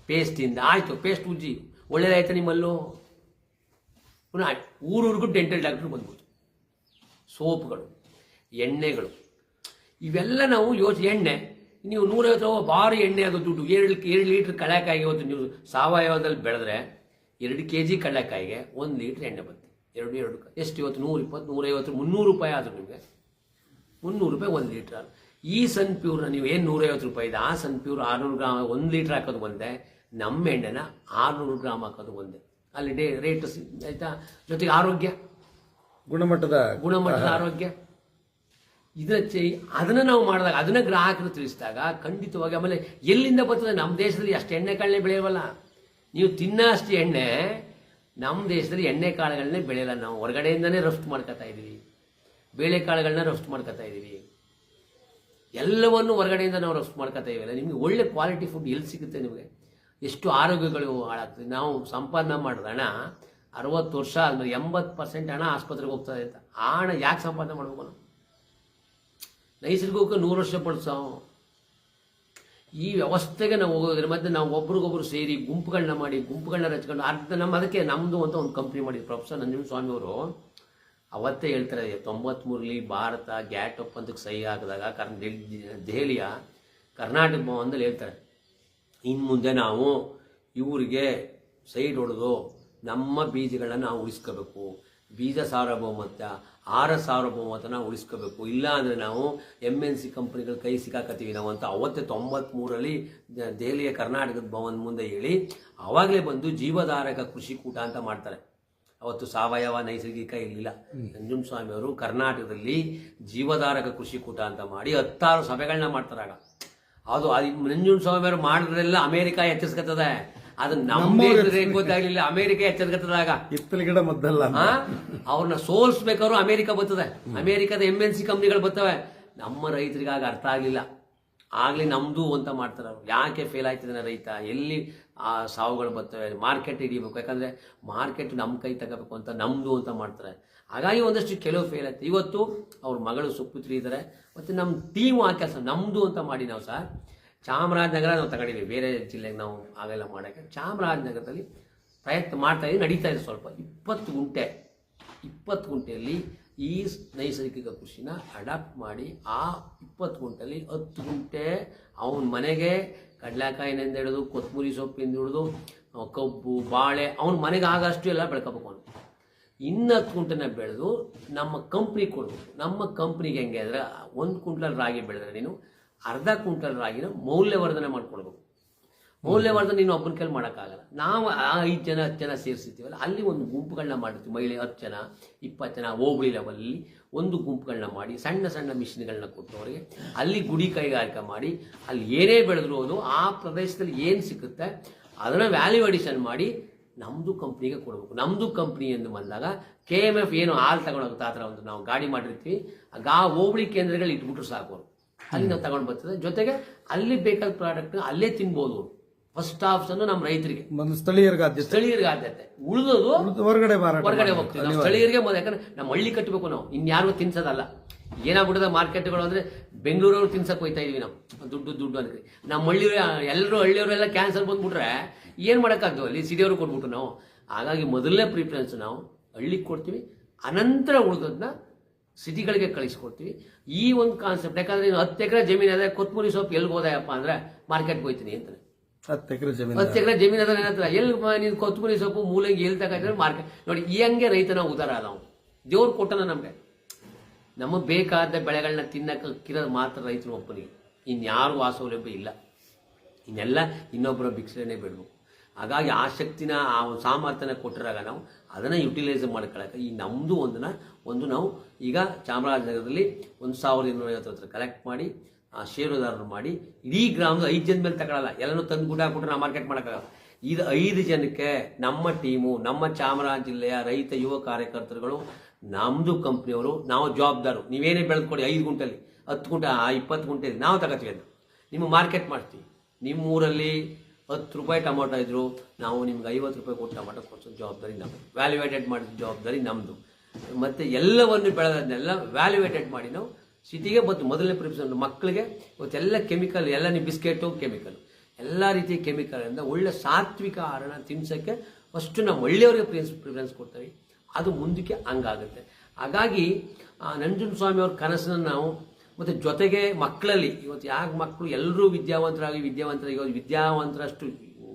ಪೇಸ್ಟಿಂದ ಆಯ್ತು ಪೇಸ್ಟ್ ಉಜ್ಜಿ. ಒಳ್ಳೇದಾಯ್ತಾ ನಿಮ್ಮಲ್ಲೂ? ಪುನಃ ಊರೂರಿಗೂ ಡೆಂಟಲ್ ಡಾಕ್ಟ್ರು ಬಂದ್ಬಿಡ್ತು. ಸೋಪ್ಗಳು. ಎಣ್ಣೆಗಳು. ಇವೆಲ್ಲ ನಾವು ಯೋಚನೆ ಎಣ್ಣೆ. ನೀವು ನೂರೈವತ್ತು ರೂಪಾಯಿ ಭಾರಿ ಎಣ್ಣೆ ಅದು ದುಡ್ಡು. ಎರಡು ಎರಡು ಲೀಟ್ರ್ ಕಡಲೆಕಾಯಿಗೆ ಇವತ್ತು ನೀವು ಸಾವಯವದಲ್ಲಿ ಬೆಳೆದ್ರೆ ಎರಡು ಕೆ ಜಿ ಕಡಲೆಕಾಯಿಗೆ ಒಂದು ಲೀಟ್ರ್ ಎಣ್ಣೆ ಬರುತ್ತೆ. ಎರಡು ಎರಡು ಎಷ್ಟು ಇವತ್ತು? ನೂರು ಇಪ್ಪತ್ತು ನೂರೈವತ್ತು ಮುನ್ನೂರು ರೂಪಾಯಿ ಆದರೂ ನಿಮಗೆ. ಮುನ್ನೂರು ರೂಪಾಯಿ ಒಂದು ಲೀಟ್ರ್. ಈ ಸನ್ ಪ್ಯೂರ್ನ ನೀವು ಏನು ನೂರೈವತ್ತು ರೂಪಾಯಿ ಇದೆ? ಆ ಸನ್ ಪ್ಯೂರ್ ಆರುನೂರು ಗ್ರಾಮ್ ಒಂದು ಲೀಟ್ರ್ ಹಾಕೋದು ಒಂದೇ. ನಮ್ಮ ಎಣ್ಣೆನ ಆರುನೂರು ಗ್ರಾಮ್ ಹಾಕೋದು ಒಂದೇ. ಅಲ್ಲಿ ಡೇ ರೇಟ್ ಆಯಿತಾ? ಜೊತೆಗೆ ಆರೋಗ್ಯ. ಗುಣಮಟ್ಟದ ಗುಣಮಟ್ಟದ ಆರೋಗ್ಯ. ಇದರ ಚೆ- ಅದನ್ನು ನಾವು ಮಾಡಿದಾಗ, ಅದನ್ನು ಗ್ರಾಹಕರು ತಿಳಿಸಿದಾಗ, ಖಂಡಿತವಾಗಿ ಆಮೇಲೆ ಎಲ್ಲಿಂದ ಬರ್ತದೆ? ನಮ್ಮ ದೇಶದಲ್ಲಿ ಅಷ್ಟು ಎಣ್ಣೆ ಕಾಳನ್ನೇ ಬೆಳೆಯವಲ್ಲ ನೀವು ತಿನ್ನೋ ಅಷ್ಟು ಎಣ್ಣೆ ನಮ್ಮ ದೇಶದಲ್ಲಿ ಎಣ್ಣೆ ಕಾಳುಗಳನ್ನೇ ಬೆಳೆಯಲ್ಲ. ನಾವು ಹೊರಗಡೆಯಿಂದನೇ ರಫ್ತು ಮಾಡ್ಕೊತಾ ಬೇಳೆ ಬೇಳೆಕಾಳುಗಳನ್ನ ರಫ್ತು ಮಾಡ್ಕೊತಾ ಇದ್ದೀವಿ ಎಲ್ಲವನ್ನು ಹೊರಗಡೆಯಿಂದ ನಾವು ರಫ್ತು ಮಾಡ್ಕೊತಾ ಇದ್ದೀವಿ ನಿಮಗೆ ಒಳ್ಳೆ ಕ್ವಾಲಿಟಿ ಫುಡ್ ಎಲ್ಲಿ ಸಿಗುತ್ತೆ ನಿಮಗೆ? ಎಷ್ಟು ಆರೋಗ್ಯಗಳು ಹಾಳಾಗ್ತದೆ. ನಾವು ಸಂಪಾದನೆ ಮಾಡಿದ ಹಣ ಅರವತ್ತು ವರ್ಷ ಆದಮೇಲೆ ಎಂಬತ್ತು ಪರ್ಸೆಂಟ್ ಹಣ ಆಸ್ಪತ್ರೆಗೆ ಹೋಗ್ತದೆ ಅಂತ. ಆ ಹಣ ಯಾಕೆ ಸಂಪಾದನೆ ಮಾಡಬೇಕು? ನಾವು ನೈಸರ್ಗಿಕ ನೂರು ವರ್ಷ ಪಡಿಸೋ ಈ ವ್ಯವಸ್ಥೆಗೆ ನಾವು ಹೋಗೋದ್ರ ಮಧ್ಯೆ ನಾವು ಒಬ್ರಿಗೊಬ್ರು ಸೇರಿ ಗುಂಪುಗಳನ್ನ ಮಾಡಿ ಗುಂಪುಗಳನ್ನ ರಚ್ಕೊಂಡು ಅರ್ಧ ನಮ್ಮ ಅದಕ್ಕೆ ನಮ್ಮದು ಅಂತ ಒಂದು ಕಂಪ್ನಿ ಮಾಡಿದ್ರು. ಪ್ರೊಫೆಸರ್ ನಂಜನ ಸ್ವಾಮಿ ಅವರು ಅವತ್ತೇ ಹೇಳ್ತಾರೆ ತೊಂಬತ್ಮೂರರಲ್ಲಿ ಭಾರತ ಗ್ಯಾಟ್ ಒಪ್ಪಂದಕ್ಕೆ ಸಹಿ ಹಾಕಿದಾಗ ಕರ್ ದೆಹಲಿಯ ಕರ್ನಾಟಕ ಭವನದಲ್ಲಿ ಹೇಳ್ತಾರೆ. ಇನ್ನು ಮುಂದೆ ನಾವು ಇವರಿಗೆ ಸೈಡ್ ಹೊಡೆದು ನಮ್ಮ ಬೀಜಗಳನ್ನ ನಾವು ಉಳಿಸ್ಕೋಬೇಕು. ಬೀಜ ಸಾರ್ವಭೌಮತ್ವ ಆಹಾರ ಸಾರ್ವಭೌಮತನ ಉಳಿಸ್ಕೋಬೇಕು. ಇಲ್ಲ ಅಂದರೆ ನಾವು ಎಂ ಎನ್ ಸಿ ಕಂಪ್ನಿಗಳ ಕೈ ಸಿಕ್ಕಾಕತ್ತೀವಿ. ನಾವು ಅಂತ ಅವತ್ತೇ ತೊಂಬತ್ಮೂರರಲ್ಲಿ ದ- ದೆಹಲಿಯ ಕರ್ನಾಟಕದ ಭವನ ಮುಂದೆ ಹೇಳಿ ಆವಾಗಲೇ ಬಂದು ಜೀವಧಾರಕ ಕೃಷಿ ಕೂಟ ಅಂತ ಮಾಡ್ತಾರೆ. ಅವತ್ತು ಸಾವಯವ ನೈಸರ್ಗಿಕ ಇರಲಿಲ್ಲ ನಂಜುಂಡ ಸ್ವಾಮಿ ಅವರು ಕರ್ನಾಟಕದಲ್ಲಿ ಜೀವಧಾರಕ ಕೃಷಿ ಕೂಟ ಅಂತ ಮಾಡಿ ಹತ್ತಾರು ಸಭೆಗಳನ್ನ ಮಾಡ್ತಾರೆ ಆಗ. ಅದು ಅದು ನಂಜುಂಡ ಸ್ವಾಮಿ ಅವರು ಮಾಡಿದ್ರೆಲ್ಲ ಅಮೇರಿಕಾ ಎಚ್ಚರಿಸ್ಕತ್ತದ. ಅದು ನಮ್ಮ ಗೊತ್ತಾಗ್ಲಿಲ್ಲ. ಅಮೆರಿಕ ಎಚ್ಚರಿಸ್ಕತ್ತದಾಗ ಇತ್ತಲ ಗಿಡ ಮದ್ದಲ್ಲ. ಅವ್ರನ್ನ ಸೋಲ್ಸ್ಬೇಕಾದ್ರು ಅಮೆರಿಕ ಬರ್ತದೆ. ಅಮೆರಿಕದ ಎಂ ಎನ್ ಸಿ ಕಂಪ್ನಿಗಳು ಬರ್ತವೆ. ನಮ್ಮ ರೈತರಿಗಾಗ ಅರ್ಥ ಆಗ್ಲಿಲ್ಲ. ಆಗ್ಲಿ ನಮ್ದು ಅಂತ ಮಾಡ್ತಾರೆ ಅವ್ರು. ಯಾಕೆ ಫೇಲ್ ಆಯ್ತಿದ್ದಾನೆ ರೈತ? ಎಲ್ಲಿ ಆ ಸಾವುಗಳು ಬರ್ತವೆ? ಮಾರ್ಕೆಟ್ ಹಿಡಿಬೇಕು. ಯಾಕಂದ್ರೆ ಮಾರ್ಕೆಟ್ ನಮ್ಮ ಕೈ ತಗೋಬೇಕು ಅಂತ ನಮ್ದು ಅಂತ ಮಾಡ್ತಾರೆ. ಹಾಗಾಗಿ ಒಂದಷ್ಟು ಕೆಲವು ಫೇಲ್ ಆಯ್ತು. ಇವತ್ತು ಅವ್ರ ಮಗಳು ಸುಪುತ್ರಿ ಇದ್ದಾರೆ ಮತ್ತೆ ನಮ್ಮ ಟೀಮ್ ಆ ಕೆಲಸ. ನಮ್ದು ಅಂತ ಮಾಡಿ ನಾವು ಸರ್. ಚಾಮರಾಜನಗರ ನಾವು ತಗೊಂಡಿದ್ದೀವಿ. ಬೇರೆ ಜಿಲ್ಲೆಗೆ ನಾವು ಆಗೆಲ್ಲ ಮಾಡೋಕ್ಕೆ. ಚಾಮರಾಜನಗರದಲ್ಲಿ ಪ್ರಯತ್ನ ಮಾಡ್ತಾ ಇದ್ದೀವಿ. ನಡೀತಾ ಇದೆ ಸ್ವಲ್ಪ. ಇಪ್ಪತ್ತು ಗುಂಟೆ, ಇಪ್ಪತ್ತು ಗುಂಟೆಯಲ್ಲಿ ಈ ನೈಸರ್ಗಿಕ ಕೃಷಿನ ಅಡಾಪ್ಟ್ ಮಾಡಿ ಆ ಇಪ್ಪತ್ತು ಗುಂಟೆಯಲ್ಲಿ ಹತ್ತು ಗುಂಟೆ ಅವನ ಮನೆಗೆ ಕಡಲೆಕಾಯಿನಿಂದ ಹಿಡಿದು ಕೊತ್ತಂಬರಿ ಸೊಪ್ಪಿಂದ ಹಿಡಿದು ಕಬ್ಬು, ಬಾಳೆ ಅವನ ಮನೆಗೆ ಆಗಷ್ಟು ಎಲ್ಲ ಬೆಳ್ಕೋಬೇಕು ಅವನು. ಇನ್ನು ಹತ್ತು ಕುಂಟನ ಬೆಳೆದು ನಮ್ಮ ಕಂಪ್ನಿಗೆ ಕೊಡಬೇಕು ನಮ್ಮ ಕಂಪ್ನಿಗೆ ಹೆಂಗೆ ಅಂದರೆ ಒಂದು ಕುಂಟ್ಲಲ್ಲಿ ರಾಗಿ ಬೆಳೆದ್ರೆ ನೀನು ಅರ್ಧ ಕುಂಟಲ್ ರಾಗಿನ ಮೌಲ್ಯವರ್ಧನೆ ಮಾಡ್ಕೊಳ್ಬೇಕು. ಮೌಲ್ಯವರ್ಧನೆ ನೀನು ಒಬ್ಬನ ಕೈಲಿ ಮಾಡೋಕ್ಕಾಗಲ್ಲ. ನಾವು ಐದು ಜನ, ಹತ್ತು ಜನ ಸೇರಿಸಿರ್ತೀವಲ್ಲ ಅಲ್ಲಿ ಒಂದು ಗುಂಪುಗಳನ್ನ ಮಾಡಿರ್ತೀವಿ. ಮಹಿಳೆ ಹತ್ತು ಜನ ಇಪ್ಪತ್ತು ಜನ ಹೋಬಳಿ ಲೆವೆಲಲ್ಲಿ ಒಂದು ಗುಂಪುಗಳನ್ನ ಮಾಡಿ, ಸಣ್ಣ ಸಣ್ಣ ಮಿಷಿನ್ಗಳನ್ನ ಕೊಟ್ಟು ಅವರಿಗೆ ಅಲ್ಲಿ ಗುಡಿ ಕೈಗಾರಿಕೆ ಮಾಡಿ, ಅಲ್ಲಿ ಏನೇ ಬೆಳೆದ್ರು ಅದು ಆ ಪ್ರದೇಶದಲ್ಲಿ ಏನು ಸಿಗುತ್ತೆ ಅದನ್ನು ವ್ಯಾಲ್ಯೂ ಅಡಿಷನ್ ಮಾಡಿ ನಮ್ಮದು ಕಂಪ್ನಿಗೆ ಕೊಡಬೇಕು. ನಮ್ಮದು ಕಂಪ್ನಿ ಎಂದು ಬಂದಾಗ ಕೆ ಎಂ ಎಫ್ ಏನು ಹಾಲು ತಗೊಂಡೋಗುತ್ತೆ ಆ ಥರ ಒಂದು ನಾವು ಗಾಡಿ ಮಾಡಿರ್ತೀವಿ. ಆ ಆ ಹೋಬಳಿ ಕೇಂದ್ರಗಳು ಇಟ್ಬಿಟ್ರು ಸಾಕು ಅವ್ರು. ಅಲ್ಲಿ ನಾವು ತಗೊಂಡು ಬರ್ತದೆ. ಜೊತೆಗೆ ಅಲ್ಲಿ ಬೇಕಾದ ಪ್ರಾಡಕ್ಟ್ ಅಲ್ಲೇ ತಿನ್ಬೋದು ಫಸ್ಟ್ ಆಪ್ಷನ್ ನಮ್ಮ ರೈತರಿಗೆ. ಸ್ಥಳೀಯರಿಗೆ ಆದ್ಯತೆ. ಸ್ಥಳೀಯರಿಗೆ ಆದ್ಯತೆ. ಉಳಿದೋದು ಉಳ್ದು ಹೊರಗಡೆ ಹೊರಗಡೆ. ಹೋಗ್ತೀವಿ. ನಾವು ಸ್ಥಳೀಯರಿಗೆ ಮೊದಲು ಯಾಕಂದ್ರೆ ನಮ್ಮ ಹಳ್ಳಿ ಕಟ್ಟಬೇಕು ನಾವು. ಇನ್ಯಾರಿಗೂ ತಿನ್ಸೋದಲ್ಲ. ಏನಾಗ್ಬಿಟ್ಟಿದೆ ಮಾರ್ಕೆಟ್ಗಳು ಅಂದ್ರೆ ಬೆಂಗಳೂರವ್ರು ತಿನ್ಸಕ್ ಹೋಯ್ತಾ ಇದೀವಿ ನಾವು. ದುಡ್ಡು ದುಡ್ಡು ಅಂದ್ರೆ. ನಮ್ಮ ಹಳ್ಳಿ ಎಲ್ಲರೂ ಹಳ್ಳಿಯವರೆಲ್ಲ ಕ್ಯಾನ್ಸರ್ ಬಂದ್ಬಿಟ್ರೆ ಏನ್ ಮಾಡೋಕ್ಕಾಗ್ತದೆ ಅಲ್ಲಿ? ಸಿಟಿಯವರು ಕೊಟ್ಬಿಟ್ಟು ನಾವು. ಹಾಗಾಗಿ ಮೊದಲನೇ ಪ್ರಿಫರೆನ್ಸ್ ನಾವು ಹಳ್ಳಿಗೆ ಕೊಡ್ತೀವಿ. ಅನಂತರ ಉಳಿದದನ್ನ ಸಿಟಿಗಳಿಗೆ ಕಳಿಸ್ಕೊಡ್ತೀವಿ. ಈ ಒಂದು ಕಾನ್ಸೆಪ್ಟ್ ಯಾಕಂದ್ರೆ ನೀನು ಹತ್ತು ಎಕರೆ ಜಮೀನ್ ಅದೇ ಕೊತ್ಮುರಿ ಸೊಪ್ಪು ಎಲ್ಲಿ ಹೋದಯಪ್ಪ ಅಂದ್ರೆ ಮಾರ್ಕೆಟ್ ಹೋಯ್ತೀನಿ ಅಂತ ಹತ್ತು ಎಕರೆ ಜಮೀನ್ ಹತ್ತು ಎಕರೆ ಜಮೀನು ಅದ ಎಲ್ಲಿ ನೀನು ಕೊತ್ಮುರಿ ಸೊಪ್ಪು ಮೂಲಂಗಿ ಎಲ್ಲಿ ತಗೊಂಡ್ರೆ ಮಾರ್ಕೆಟ್ ನೋಡಿ ಈ ಹಂಗೆ ರೈತನ ಉದಾರ ನಾವು ದೇವ್ರು ಕೊಟ್ಟನ ನಮಗೆ. ನಮಗೆ ಬೇಕಾದ ಬೆಳೆಗಳನ್ನ ತಿನ್ನಕ್ಕಿರೋದು ಮಾತ್ರ ರೈತರು ಒಬ್ಬನಿಗೆ ಇನ್ಯಾರು ಆ ಸೌಲಭ್ಯ ಇಲ್ಲ. ಇನ್ನೆಲ್ಲ ಇನ್ನೊಬ್ಬರ ಭಿಕ್ಷೆನೇ ಬಿಡಬೇಕು. ಹಾಗಾಗಿ ಆ ಶಕ್ತಿನ, ಆ ಸಾಮರ್ಥ್ಯನ ಕೊಟ್ಟಿರಾಗ ನಾವು ಅದನ್ನು ಯುಟಿಲೈಸ್ ಮಾಡ್ಕೊಳ್ಳೋಕೆ ಈ ನಮ್ಮದು ಒಂದನ್ನ, ಒಂದು ನಾವು ಈಗ ಚಾಮರಾಜನಗರದಲ್ಲಿ ಒಂದು ಸಾವಿರದ ಇನ್ನೂರ ಐವತ್ತು ಹತ್ರ ಕಲೆಕ್ಟ್ ಮಾಡಿ, ಆ ಷೇರುದಾರರು ಮಾಡಿ, ಇಡೀ ಗ್ರಾಮದ ಐದು ಜನ ಮೇಲೆ ತಗೊಳ್ಳಲ್ಲ ಎಲ್ಲನೂ ತಂದು ಗುಡ್ಡ ಹಾಕ್ಬಿಟ್ರೆ ನಾವು ಮಾರ್ಕೆಟ್ ಮಾಡೋಕ್ಕಾಗಲ್ಲ. ಇದು ಐದು ಜನಕ್ಕೆ ನಮ್ಮ ಟೀಮು ನಮ್ಮ ಚಾಮರಾಜ ಜಿಲ್ಲೆಯ ರೈತ, ಯುವ ಕಾರ್ಯಕರ್ತರುಗಳು ನಮ್ಮದು ಕಂಪ್ನಿಯವರು ನಾವು ಜವಾಬ್ದಾರು. ನೀವೇನೇ ಬೆಳೆದುಕೊಡಿ ಐದು ಗುಂಟಲ್ಲಿ ಹತ್ತು ಗುಂಟೆ ಇಪ್ಪತ್ತು ಗುಂಟೆಯಲ್ಲಿ ನಾವು ತಗೋತೀವಿ ಅದು ನಿಮ್ಮ ಮಾರ್ಕೆಟ್ ಮಾಡ್ತೀವಿ. ನಿಮ್ಮ ಊರಲ್ಲಿ ಹತ್ತು ರೂಪಾಯಿ ಟೊಮೊಟೊ ಇದ್ರು, ನಾವು ನಿಮ್ಗೆ ಐವತ್ತು ರೂಪಾಯಿ ಕೊಟ್ಟು ಟೊಮೊಟೊ ಕೊಡ್ಸೋ ಜವಾಬ್ದಾರಿ ನಮ್ಮದು ವ್ಯಾಲ್ಯೂಯೇಟೆಡ್ ಮಾಡಿದ ಜವಾಬ್ದಾರಿ ನಮ್ಮದು ಮತ್ತು ಎಲ್ಲವನ್ನು ಬೆಳೆದನ್ನೆಲ್ಲ ವ್ಯಾಲ್ಯೂಯೇಟೆಡ್ ಮಾಡಿ ನಾವು ಸಿಟಿಗೆ ಬಂದು ಮೊದಲನೇ ಪ್ರಿಫರೆನ್ಸ್ ಮಕ್ಕಳಿಗೆ ಇವತ್ತೆಲ್ಲ ಕೆಮಿಕಲ್ ಎಲ್ಲ ನೀವು ಬಿಸ್ಕೆಟು ಕೆಮಿಕಲ್ ಎಲ್ಲ ರೀತಿಯ ಕೆಮಿಕಲಿಂದ ಒಳ್ಳೆ ಸಾತ್ವಿಕ ಆಹಾರನ ತಿನ್ಸೋಕ್ಕೆ ಫಸ್ಟು ನಾವು ಒಳ್ಳೆಯವರಿಗೆ ಪ್ರಿಫರೆನ್ಸ್ ಪ್ರಿಫರೆನ್ಸ್ ಕೊಡ್ತೀವಿ. ಅದು ಮುಂದಕ್ಕೆ ಹಂಗಾಗುತ್ತೆ. ಹಾಗಾಗಿ ನಂಜುನ ಸ್ವಾಮಿ ಅವ್ರ ಕನಸನ್ನು ನಾವು ಮತ್ತು ಜೊತೆಗೆ ಮಕ್ಕಳಲ್ಲಿ, ಇವತ್ತು ಯಾಕೆ ಮಕ್ಕಳು ಎಲ್ಲರೂ ವಿದ್ಯಾವಂತರಾಗಿ ವಿದ್ಯಾವಂತರಾಗಿ ಇವತ್ತು ವಿದ್ಯಾವಂತರಷ್ಟು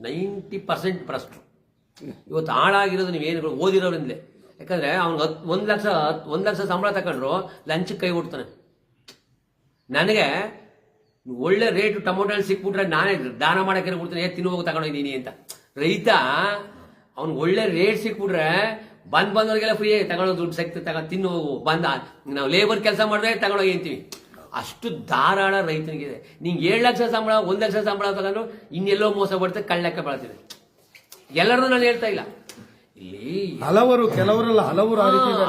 ನೈಂಟಿ ಪರ್ಸೆಂಟ್ ಪ್ರಷ್ಟು ಇವತ್ತು ಹಾಳಾಗಿರೋದು ನೀವೇನು ಓದಿರೋರಿಂದಲೇ. ಯಾಕಂದ್ರೆ ಅವ್ನು ಹತ್ತು ಒಂದು ಲಕ್ಷ ಹತ್ತು ಒಂದು ಲಕ್ಷ ಸಂಬಳ ತಗೊಂಡ್ರು ಲಂಚಕ್ಕೆ ಕೈ ಕೊಡ್ತಾನೆ ನನಗೆ ಒಳ್ಳೆ ರೇಟ್ ಟೊಮೊಟೊ ಸಿಕ್ಬಿಟ್ರೆ ನಾನೇ ದಾನ ಮಾಡೋಕೆ ಬಿಡ್ತಾನೆ ತಿನ್ನು ಹೋಗಿ ತಗೊಂಡೋಗಿದ್ದೀನಿ ಅಂತ. ರೈತ ಅವ್ನು ಒಳ್ಳೆ ರೇಟ್ ಸಿಕ್ಬಿಟ್ರೆ ಬಂದ್ ಬಂದವ್ರಿಗೆಲ್ಲ ಫ್ರೀ ತಗೊಳ್ಳೋದು ದುಡ್ಡು ಸಿಕ್ತು ತಗೊಂಡು ತಿನ್ನು ಹೋಗು ಬಂದ, ನಾವು ಲೇಬರ್ ಕೆಲಸ ಮಾಡಿದ್ರೆ ತಗೊಂಡೋಗಿ ಅಂತೀವಿ. ಅಷ್ಟು ಧಾರಾಳ ರೈತನಿಗಿದೆ ನಿಂಗೆ ಏಳು ಲಕ್ಷ ಸಂಬಳ ಒಂದು ಲಕ್ಷ ಸಂಬಳ ತಗೊಂಡು ಇನ್ನೆಲ್ಲೋ ಮೋಸ ಬರ್ತದೆ ಕಳ್ಳಕ್ಕೆ ಬಳಸಿದೆ ಎಲ್ಲರೂ ನಾನು ಹೇಳ್ತಾ ಇಲ್ಲ. ಇಲ್ಲಿ ಹಲವರು ಕೆಲವರಲ್ಲ ಹಲವರು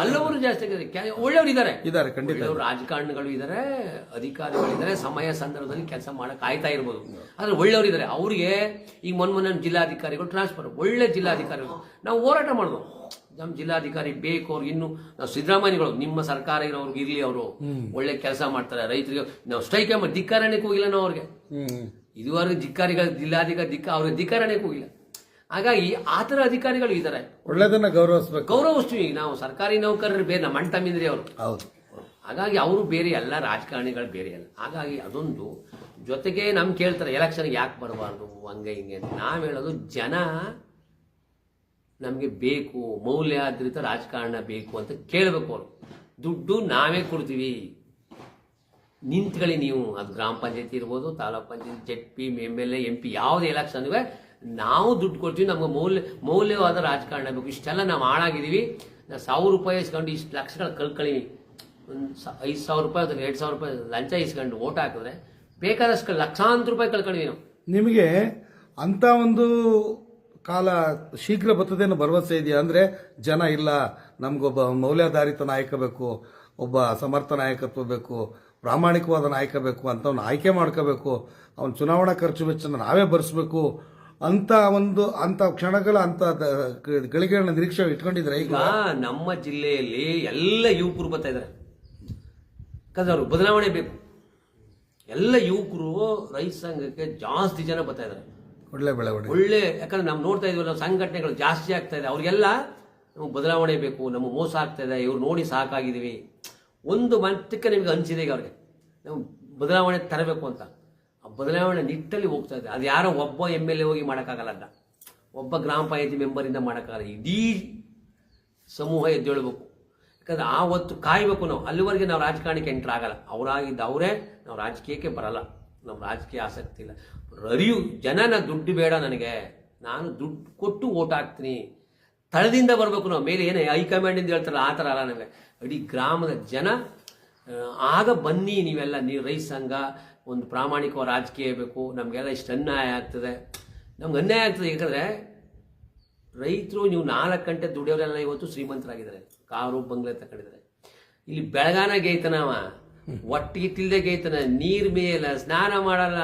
ಹಲವರು ಜಾಸ್ತಿ ಒಳ್ಳೆಯವರು ಇದ್ದಾರೆ. ಇದ್ದಾರೆ ಖಂಡಿತ ರಾಜಕಾರಣಿಗಳು ಇದ್ದಾರೆ ಅಧಿಕಾರಿಗಳಿದ್ದಾರೆ ಸಮಯ ಸಂದರ್ಭದಲ್ಲಿ ಕೆಲಸ ಮಾಡಕ್ ಆಯ್ತಾ ಇರ್ಬೋದು. ಆದ್ರೆ ಒಳ್ಳೆಯವರು ಇದ್ದಾರೆ. ಅವ್ರಿಗೆ ಈಗ ಮೊನ್ನೆ ಮೊನ್ನೆ ಜಿಲ್ಲಾಧಿಕಾರಿಗಳು ಟ್ರಾನ್ಸ್ಫರ್ ಒಳ್ಳೆ ಜಿಲ್ಲಾಧಿಕಾರಿಗಳು. ನಾವು ಹೋರಾಟ ಮಾಡಿದ್ವು ನಮ್ಮ ಜಿಲ್ಲಾಧಿಕಾರಿ ಬೇಕು ಅವ್ರಿಗೆ ಇನ್ನು ನಾವು ಸಿದ್ದರಾಮಯ್ಯಗಳು ನಿಮ್ಮ ಸರ್ಕಾರ ಇರೋರ್ಗೆ ಇರ್ಲಿ ಅವರು. ಒಳ್ಳೆ ಕೆಲಸ ಮಾಡ್ತಾರೆ. ರೈತರಿಗೆ ನಾವು ಸ್ಟ್ರೈಕ್ ಮಾಡಿ ಧಿಕ್ಕಾರಣಕ್ಕೆ ಹೋಗಿಲ್ಲ ನಾವು ಅವ್ರಿಗೆ. ಇದುವರೆಗೂ ಧಿಕ್ಕಾರಿಗಳ ಜಿಲ್ಲಾಧಿಕಾರಿ ಧಿಕ್ಕ ಅವ್ರಿಗೆ ಧಿಕ್ಕಾರಣಕ್ಕೆ ಹೋಗಿಲ್ಲ. ಹಾಗಾಗಿ ಆ ಥರ ಅಧಿಕಾರಿಗಳು ಇದ್ದಾರೆ ಒಳ್ಳೆದನ್ನ ಗೌರವಿಸ್ಬೇಕು. ಗೌರವಿಸ್ತೀವಿ. ನಾವು ಸರ್ಕಾರಿ ನೌಕರರು ಬೇರೆ ನಮ್ಮ ಅಣ್ಣ ತಮ್ಮಿಂದ್ರಿ ಅವರು. ಹೌದು. ಹಾಗಾಗಿ ಅವರು ಬೇರೆ ಎಲ್ಲ ರಾಜಕಾರಣಿಗಳು ಬೇರೆ ಅಲ್ಲ. ಹಾಗಾಗಿ ಅದೊಂದು ಜೊತೆಗೆ ನಮ್ಗೆ ಕೇಳ್ತಾರೆ ಎಲೆಕ್ಷನ್ಗೆ ಯಾಕೆ ಬರಬಾರ್ದು ಹಂಗೆ ಹಿಂಗೆ ಅಂತ. ನಾವು ಹೇಳೋದು ಜನ ನಮಗೆ ಬೇಕು, ಮೌಲ್ಯಾಧಾರಿತ ರಾಜಕಾರಣ ಬೇಕು ಅಂತ ಕೇಳಬೇಕು ಅವರು. ದುಡ್ಡು ನಾವೇ ಕೊಡ್ತೀವಿ. ನಿಂತ್ಕೊಳ್ಳಿ ನೀವು. ಅದು ಗ್ರಾಮ ಪಂಚಾಯತಿ ಇರ್ಬೋದು, ತಾಲೂಕ್ ಪಂಚಾಯತಿ Z P M L A M P ಯಾವುದೇ ಎಲೆಕ್ಷನ್ ನಾವು ದುಡ್ಡು ಕೊಡ್ತೀವಿ, ನಮ್ಗೆ ಮೌಲ್ಯ, ಮೌಲ್ಯವಾದ ರಾಜಕಾರಣ ಬೇಕು. ಇಷ್ಟೆಲ್ಲ ನಾವು ಹಾಳಾಗಿದ್ದೀವಿ. ನಾವು ಸಾವಿರ ರೂಪಾಯಿ ಇಸ್ಕೊಂಡು ಇಷ್ಟು ಲಕ್ಷಗಳು ಕಳ್ಕೊಳ್ಳಿ ಒಂದು ಐದು ಸಾವಿರ ರೂಪಾಯಿ ಅಥವಾ ಎರಡು ಸಾವಿರ ರೂಪಾಯಿ ಲಂಚ ಇಸ್ಕೊಂಡು ಓಟ್ ಹಾಕಿದ್ರೆ ಬೇಕಾದಷ್ಟು ಲಕ್ಷಾಂತರ ರೂಪಾಯಿ ಕಳ್ಕೊಳ್ಳಿ ನಾವು. ನಿಮಗೆ ಅಂತ ಒಂದು ಕಾಲ ಶೀಘ್ರ ಬರ್ತದೆ ಅನ್ನೋ ಭರವಸೆ ಇದೆಯಾ? ಅಂದರೆ ಜನ ಇಲ್ಲ, ನಮಗೊಬ್ಬ ಮೌಲ್ಯಾಧಾರಿತ ನಾಯಕ ಬೇಕು, ಒಬ್ಬ ಸಮರ್ಥ ನಾಯಕತ್ವ ಬೇಕು, ಪ್ರಾಮಾಣಿಕವಾದ ನಾಯಕ ಬೇಕು ಅಂತ ಅವ್ನು ಆಯ್ಕೆ ಮಾಡ್ಕೋಬೇಕು, ಅವನ ಚುನಾವಣಾ ಖರ್ಚು ವೆಚ್ಚನ ನಾವೇ ಭರಿಸ್ಬೇಕು ಅಂತ ಒಂದು ಅಂತ ಕ್ಷಣಗಳ ಅಂತ ಗಳಿಗೆಗಳನ್ನ ನಿರೀಕ್ಷೆ ಇಟ್ಕೊಂಡಿದ್ರೆ ಈಗ ನಮ್ಮ ಜಿಲ್ಲೆಯಲ್ಲಿ ಎಲ್ಲ ಯುವಕರು ಬರ್ತಾ ಅವ್ರು ಬದಲಾವಣೆ ಬೇಕು. ಎಲ್ಲ ಯುವಕರು ರೈತ ಸಂಘಕ್ಕೆ ಜಾಸ್ತಿ ಜನ ಬರ್ತಾ ಇದ್ದಾರೆ ಒಳ್ಳೆ ಬೆಳವಣಿಗೆ. ಒಳ್ಳೆ, ಯಾಕಂದ್ರೆ ನಾವು ನೋಡ್ತಾ ಇದೀವಲ್ಲ ಸಂಘಟನೆಗಳು ಜಾಸ್ತಿ ಆಗ್ತಾ ಇದೆ. ಅವ್ರಿಗೆಲ್ಲ ನಮಗೆ ಬದಲಾವಣೆ ಬೇಕು, ನಮಗೆ ಮೋಸ ಆಗ್ತಾ ಇದೆ, ಇವ್ರು ನೋಡಿ ಸಾಕಾಗಿದ್ದೀವಿ. ಒಂದು ಮಟ್ಟಕ್ಕೆ ನಿಮಗೆ ಅನಿಸಿದೆ ಈಗ ಅವ್ರಿಗೆ. ನಾವು ಬದಲಾವಣೆ ತರಬೇಕು ಅಂತ. ಆ ಬದಲಾವಣೆ ನಿಟ್ಟಲ್ಲಿ ಹೋಗ್ತಾ ಇದೆ. ಅದು ಯಾರೋ ಒಬ್ಬ ಎಂ ಎಲ್ ಎ ಹೋಗಿ ಮಾಡೋಕ್ಕಾಗಲ್ಲ ಅಂತ. ಒಬ್ಬ ಗ್ರಾಮ ಪಂಚಾಯತಿ ಮೆಂಬರಿಂದ ಮಾಡೋಕ್ಕಾಗಲ್ಲ. ಇಡೀ ಸಮೂಹ ಎದ್ದೇಳಬೇಕು. ಯಾಕಂದ್ರೆ ಆ ಹೊತ್ತು ಕಾಯಬೇಕು ನಾವು. ಅಲ್ಲಿವರೆಗೆ ನಾವು ರಾಜಕಾರಣಕ್ಕೆ ಎಂಟ್ರ್ ಆಗಲ್ಲ. ಅವರಾಗಿದ್ದ ಅವರೇ ನಾವು ರಾಜಕೀಯಕ್ಕೆ ಬರಲ್ಲ. ನಮ್ಮ ರಾಜಕೀಯ ಆಸಕ್ತಿ ಇಲ್ಲ. ಅರಿವು ಜನನ ದುಡ್ಡು ಬೇಡ ನನಗೆ. ನಾನು ದುಡ್ಡು ಕೊಟ್ಟು ಓಟ್ ಹಾಕ್ತೀನಿ. ತಳದಿಂದ ಬರಬೇಕು ನಾವು. ಮೇಲೆ ಏನೇ ಹೈಕಮಾಂಡಿಂದ ಹೇಳ್ತಾರಲ್ಲ ಆ ಥರ ಅಲ್ಲ ನನಗೆ ಇಡೀ ಗ್ರಾಮದ ಜನ ಆಗ ಬನ್ನಿ ನೀವೆಲ್ಲ ನೀವು ರೈತ ಸಂಘ ಒಂದು ಪ್ರಾಮಾಣಿಕವಾದ ರಾಜಕೀಯ ಬೇಕು. ನಮಗೆಲ್ಲ ಇಷ್ಟು ಅನ್ಯಾಯ ಆಗ್ತದೆ. ನಮ್ಗೆ ಅನ್ಯಾಯ ಆಗ್ತದೆ. ಯಾಕಂದರೆ ರೈತರು ನೀವು ನಾಲ್ಕು ಗಂಟೆ ದುಡಿಯೋರೆಲ್ಲ ಇವತ್ತು ಶ್ರೀಮಂತರಾಗಿದ್ದಾರೆ. ಕಾರು ಬಂಗ್ಲೆ ತಗೊಂಡಿದ್ದಾರೆ ಇಲ್ಲಿ ಬೆಳಗಾನ ಗೇಯ್ತಾನವ ಒಟ್ಟಿಗೆ ತಿಲ್ದೆ ಗೇಯ್ತಾನ ನೀರು ಮೇಲ ಸ್ನಾನ ಮಾಡಲ್ಲ.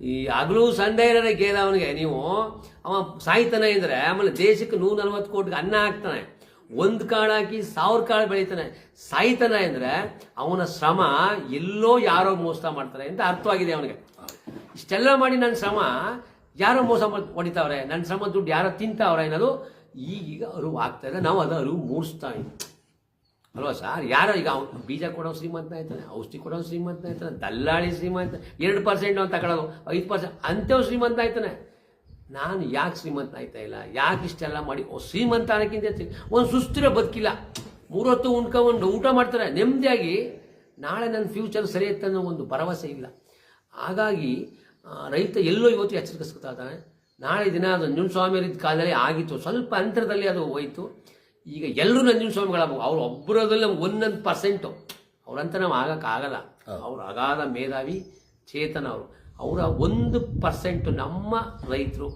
ಈ ಆಗಲೂ ಸಂಡೆ ಏನಾರ ಕೇಳ ಅವನಿಗೆ, ನೀವು ಅವ ಸಾಯ್ತಾನೆ ಅಂದ್ರೆ ಆಮೇಲೆ ದೇಶಕ್ಕೆ ನೂರ ನಲ್ವತ್ತು ಕೋಟಿಗೆ ಅನ್ನ ಹಾಕ್ತಾನೆ. ಒಂದು ಕಾಳು ಹಾಕಿ ಸಾವಿರ ಕಾಳು ಬೆಳಿತಾನೆ. ಸಾಯ್ತಾನೆ ಅಂದ್ರೆ ಅವನ ಶ್ರಮ ಎಲ್ಲೋ ಯಾರೋ ಮೋಸ ಮಾಡ್ತಾರೆ ಅಂತ ಅರ್ಥವಾಗಿದೆ ಅವನಿಗೆ. ಇಷ್ಟೆಲ್ಲ ಮಾಡಿ ನನ್ನ ಶ್ರಮ, ಯಾರೋ ಮೋಸ ಹೊಡಿತಾವ್ರೆ? ನನ್ನ ಶ್ರಮ ದುಡ್ಡು ಯಾರೋ ತಿಂತಾವ್ರೆ ಅನ್ನೋದು ಈಗೀಗ ಅರಿವು ಆಗ್ತಾ ಇದೆ. ನಾವು ಅದು ಅರಿವು ಮೂಡಿಸ್ತಾ ಇದ್ದೀವಿ ಅಲ್ವಾ ಸರ್? ಯಾರೋ ಈಗ ಅವ್ನು ಬೀಜ ಕೊಡೋ ಶ್ರೀಮಂತ ಆಯ್ತಾನೆ ಔಷಧಿ ಕೊಡೋ ಶ್ರೀಮಂತ ಆಯ್ತಾನೆ ದಲ್ಲಾಳಿ ಶ್ರೀಮಂತ, ಎರಡು ಪರ್ಸೆಂಟ್ ಅವ್ನು ತಗೊಳ್ಳೋದು, ಐದು ಪರ್ಸೆಂಟ್ ಅಂಥವ್ ಶ್ರೀಮಂತ ಆಯ್ತಾನೆ ನಾನು ಯಾಕೆ ಶ್ರೀಮಂತ ಆಯ್ತಾ ಇಲ್ಲ? ಯಾಕೆ ಇಷ್ಟೆಲ್ಲ ಮಾಡಿ ಶ್ರೀಮಂತ ಅನ್ನೋಕ್ಕಿಂತ ಒಂದು ಸುಸ್ಥಿರ ಬದುಕಿಲ್ಲ. ಮೂರೊತ್ತು ಉಣ್ಕೊಂಡು ಊಟ ಮಾಡ್ತಾರೆ. ನೆಮ್ಮದಿಯಾಗಿ ನಾಳೆ ನನ್ನ ಫ್ಯೂಚರ್ ಸರಿ ಅನ್ನೋ ಒಂದು ಭರವಸೆ ಇಲ್ಲ. ಹಾಗಾಗಿ ರೈತ ಎಲ್ಲೋ ಇವತ್ತು ಎಚ್ಚರಿಸ್ಕೊತಾ ಇದ್ದಾನೆ ನಾಳೆ ದಿನ ಅದು ನಿಮ್ಮ ಸ್ವಾಮಿಯರಿದ್ದ ಕಾಲದಲ್ಲಿ ಆಗಿತ್ತು. ಸ್ವಲ್ಪ ಅಂತರದಲ್ಲಿ ಅದು ಹೋಯ್ತು. ಈಗ ಎಲ್ಲರೂ ನಂಜನ ಸ್ವಾಮಿಗಳಾಗಬೇಕು ಅವ್ರು ಒಬ್ಬರದಲ್ಲಿ ಒಂದೊಂದು ಪರ್ಸೆಂಟು ಅವರಂತ ನಾವು ಆಗಕ್ಕಾಗಲ್ಲ ಅವ್ರು ಅಗಾಧ ಮೇಧಾವಿ ಚೇತನ ಅವರು. ಅವರ ಒಂದು ಪರ್ಸೆಂಟು ನಮ್ಮ ರೈತರು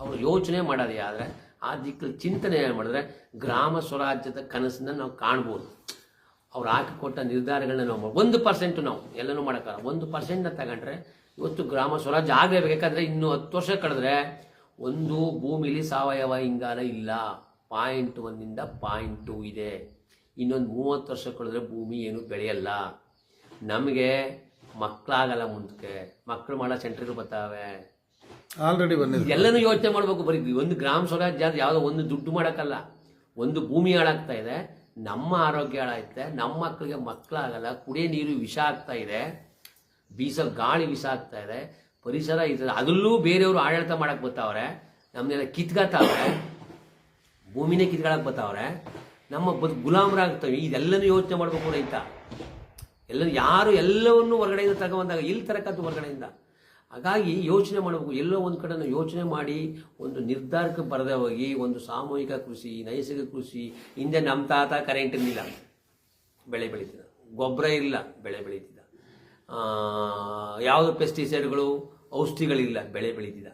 ಅವರು ಯೋಚನೆ ಮಾಡೋದೇ ಆದರೆ ಆ ದಿಕ್ಕಲ್ಲಿ ಚಿಂತನೆ ಮಾಡಿದ್ರೆ ಗ್ರಾಮ ಸ್ವರಾಜ್ಯದ ಕನಸನ್ನ ನಾವು ಕಾಣ್ಬೋದು. ಅವ್ರು ಹಾಕಿಕೊಟ್ಟ ನಿರ್ಧಾರಗಳನ್ನ ನಾವು ಒಂದು ಪರ್ಸೆಂಟು ನಾವು ಎಲ್ಲನೂ ಮಾಡೋಕ್ಕಲ್ಲ ಒಂದು ಪರ್ಸೆಂಟ್ನ ತಗೊಂಡ್ರೆ ಇವತ್ತು ಗ್ರಾಮ ಸ್ವರಾಜ್ಯ ಆಗಲೇಬೇಕು. ಯಾಕಂದರೆ ಇನ್ನು ಹತ್ತು ವರ್ಷ ಕಳೆದ್ರೆ ಒಂದು ಭೂಮಿಲಿ ಸಾವಯವ ಇಂಗಾಲ ಇಲ್ಲ. ಪಾಯಿಂಟ್ ಒಂದಿಂದ ಪಾಯಿಂಟ್ ಟೂ ಇದೆ. ಇನ್ನೊಂದು ಮೂವತ್ತು ವರ್ಷ ಕಳೆದ್ರೆ ಭೂಮಿ ಏನು ಬೆಳೆಯಲ್ಲ. ನಮಗೆ ಮಕ್ಕಳಾಗಲ್ಲ ಮುಂದಕ್ಕೆ. ಮಕ್ಕಳು ಮಾಡೋ ಸೆಂಟ್ರಿಗೆ ಬರ್ತಾವೆ. ಆಲ್ರೆಡಿ ಬಂದಿದೆ. ಎಲ್ಲನೂ ಯೋಚನೆ ಮಾಡಬೇಕು ಬರೀ ಒಂದು ಗ್ರಾಮ ಸ್ವರಾಜ್ಯ ಯಾವುದೋ ಒಂದು ದುಡ್ಡು ಮಾಡೋಕ್ಕಲ್ಲ. ಒಂದು ಭೂಮಿ ಹಾಳಾಗ್ತಾ ಇದೆ. ನಮ್ಮ ಆರೋಗ್ಯ ಹಾಳಾಯ್ತೆ. ನಮ್ಮ ಮಕ್ಕಳಿಗೆ ಮಕ್ಕಳಾಗಲ್ಲ ಕುಡಿಯೋ ನೀರು ವಿಷ ಆಗ್ತಾ ಇದೆ. ಬೀಸೋ ಗಾಳಿ ವಿಷ ಆಗ್ತಾ ಇದೆ. ಪರಿಸರ ಇದೆ ಅದರಲ್ಲೂ ಬೇರೆಯವರು ಆಡಳಿತ ಮಾಡಕ್ಕೆ ಬರ್ತಾವ್ರೆ. ನಮ್ಮನ್ನೆಲ್ಲ ಕಿತ್ಕೊತಾವ್ರೆ ಭೂಮಿನೇ ಕಿತ್ಕೊಳಕ್ ಬರ್ತಾವ್ರೆ ನಮ್ಮ ಬದ್ ಗುಲಾಮರಾಗ್ತವೆ. ಇದೆಲ್ಲನೂ ಯೋಚನೆ ಮಾಡ್ಬೇಕು ರೈತ ಎಲ್ಲ ಯಾರು ಎಲ್ಲವನ್ನು ಹೊರಗಡೆಯಿಂದ ತಗೊಂಡಾಗ ಇಲ್ಲಿ ತರಕತ್ತು ಹೊರಗಡೆಯಿಂದ. ಹಾಗಾಗಿ ಯೋಚನೆ ಮಾಡಬೇಕು. ಎಲ್ಲೋ ಒಂದು ಕಡೆ ಯೋಚನೆ ಮಾಡಿ ಒಂದು ನಿರ್ಧಾರಕ್ಕೆ ಬರದೇ ಹೋಗಿ, ಒಂದು ಸಾಮೂಹಿಕ ಕೃಷಿ, ನೈಸರ್ಗಿಕ ಕೃಷಿ, ಹಿಂದೆ ನಮ್ಮ ತಾತ ಕರೆಂಟ್ ಇರಲಿಲ್ಲ. ಬೆಳೆ ಬೆಳೀತಿದ್ದ. ಗೊಬ್ಬರ ಇಲ್ಲ ಬೆಳೆ ಬೆಳೀತಿದ್ದ. ಯಾವುದು ಪೆಸ್ಟಿಸೈಡ್ಗಳು ಔಷಧಿಗಳಿಲ್ಲ, ಬೆಳೆ ಬೆಳೀತಿದ್ದ.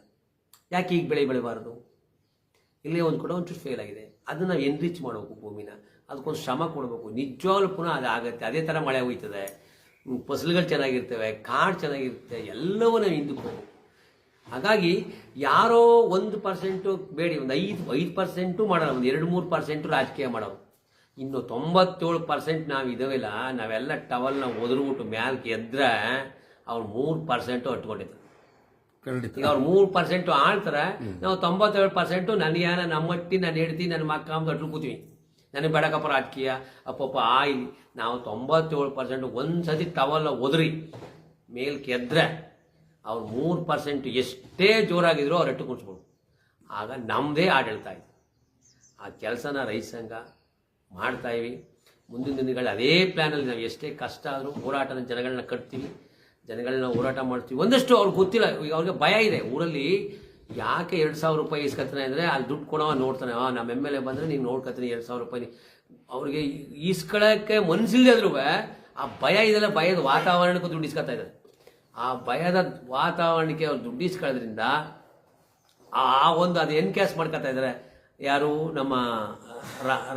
ಯಾಕೆ ಈಗ ಬೆಳೆ ಬೆಳಿಬಾರ್ದು? ಇಲ್ಲೇ ಒಂದು ಕೂಡ ಒಂಚೂರು ಫೇಲ್ ಆಗಿದೆ. ಅದನ್ನ ಎನ್ರಿಚ್ ಮಾಡಬೇಕು ಭೂಮಿನ. ಅದಕ್ಕೊಂದು ಶ್ರಮ ಕೊಡಬೇಕು. ನಿಜವಾಗ್ಲೂ ಪುನಃ ಅದು ಆಗತ್ತೆ. ಅದೇ ಥರ ಮಳೆ ಹೋಯ್ತದೆ. ಫಸಲುಗಳು ಚೆನ್ನಾಗಿರ್ತವೆ, ಕಾಡು ಚೆನ್ನಾಗಿರುತ್ತೆ. ಎಲ್ಲವೂ ನಾವು ಹಿಂದಕ್ಕೆ ಹೋಗ್ಬೇಕು. ಹಾಗಾಗಿ ಯಾರೋ ಒಂದು ಪರ್ಸೆಂಟು ಬೇಡಿ, ಒಂದು ಐದು ಐದು ಪರ್ಸೆಂಟು ಮಾಡೋಣ. ಒಂದು ಎರಡು, ಮೂರು ಪರ್ಸೆಂಟು ರಾಜಕೀಯ ಮಾಡೋರು ಇನ್ನು ತೊಂಬತ್ತೇಳು ಪರ್ಸೆಂಟ್ ನಾವು ಇದಾವೆಲ್ಲ. ನಾವೆಲ್ಲ ಟವಲ್ನ ಒದರ್ಬಿಟ್ಟು ಮ್ಯಾಲ್ಗೆ ಎದ್ರೆ ಅವ್ರು ಮೂರು ಪರ್ಸೆಂಟು ಅಟ್ಕೊಂಡಿದ್ದಾರೆ ಖಂಡಿತ ಈಗ ಅವ್ರು ಮೂರು ಪರ್ಸೆಂಟ್ ಆಳ್ತಾರೆ, ನಾವು ತೊಂಬತ್ತೇಳು ಪರ್ಸೆಂಟು ನನಗೇನ ನಮ್ಮಟ್ಟಿ ನಾನು ಹೆಡ್ತಿ, ನನ್ನ ಮಕ್ಕ ಅಂತ ಅಟ್ಲು ಕೂತೀವಿ. ನನಗೆ ಬೇಡಕಪ್ಪ ರಾಜಕೀಯ, ಅಪ್ಪಪ್ಪ ಆಯ್ಲಿ. ನಾವು ತೊಂಬತ್ತೇಳು ಪರ್ಸೆಂಟ್ ಒಂದ್ಸತಿ ತವಲ್ಲ ಒದ್ರಿ, ಮೇಲ್ ಕೆದ್ರೆ, ಅವ್ರು ಮೂರು ಪರ್ಸೆಂಟ್ ಎಷ್ಟೇ ಜೋರಾಗಿದ್ರು ಅವ್ರು ಎಟ್ಟು ಕುಣಿಸ್ಬೋದು. ಆಗ ನಮ್ಮದೇ ಆಡಳಿತ ಆಯ್ತು. ಆ ಕೆಲಸನ ರೈತ ಸಂಘ ಮಾಡ್ತಾ ಇವಿ. ಮುಂದಿನ ದಿನಗಳಲ್ಲಿ ಅದೇ ಪ್ಲ್ಯಾನಲ್ಲಿ ನಾವು ಎಷ್ಟೇ ಕಷ್ಟ ಆದರೂ ಹೋರಾಟದ ಜನಗಳನ್ನ ಕಟ್ತೀವಿ. ಜನಗಳನ್ನ ಹೋರಾಟ ಮಾಡ್ತೀವಿ. ಒಂದಷ್ಟು ಅವ್ರಿಗೆ ಗೊತ್ತಿಲ್ಲ. ಈಗ ಅವ್ರಿಗೆ ಭಯ ಇದೆ. ಊರಲ್ಲಿ ಯಾಕೆ ಎರಡು ಸಾವಿರ ರೂಪಾಯಿ ಇಸ್ಕೊತಾನೆ ಅಂದರೆ ಅಲ್ಲಿ ದುಡ್ಡು ಕೊಡೋ ನೋಡ್ತಾನೆ. ಆ ನಮ್ಮ ಎಂ ಎಲ್ ಎ ಬಂದರೆ ನೀವು ನೋಡ್ಕೊತೀನಿ ಎರಡು ಸಾವಿರ ರೂಪಾಯಿ ಅವ್ರಿಗೆ ಈಸ್ಕೊಳ್ಳೋಕ್ಕೆ ಮನಸ್ಸಿಲ್ಲದ್ರೂ ಆ ಭಯ ಇದೆಲ್ಲ ಭಯದ ವಾತಾವರಣಕ್ಕೂ ದುಡ್ಡು ಇಸ್ಕೊತಾ ಇದ್ದಾರೆ. ಆ ಭಯದ ವಾತಾವರಣಕ್ಕೆ ಅವ್ರು ದುಡ್ಡು ಇಸ್ಕೊಳ್ಳೋದ್ರಿಂದ ಆ ಒಂದು ಅದು ಎನ್ಕ್ಯಾಶ್ ಮಾಡ್ಕೊತಾ ಇದ್ದಾರೆ. ಯಾರು? ನಮ್ಮ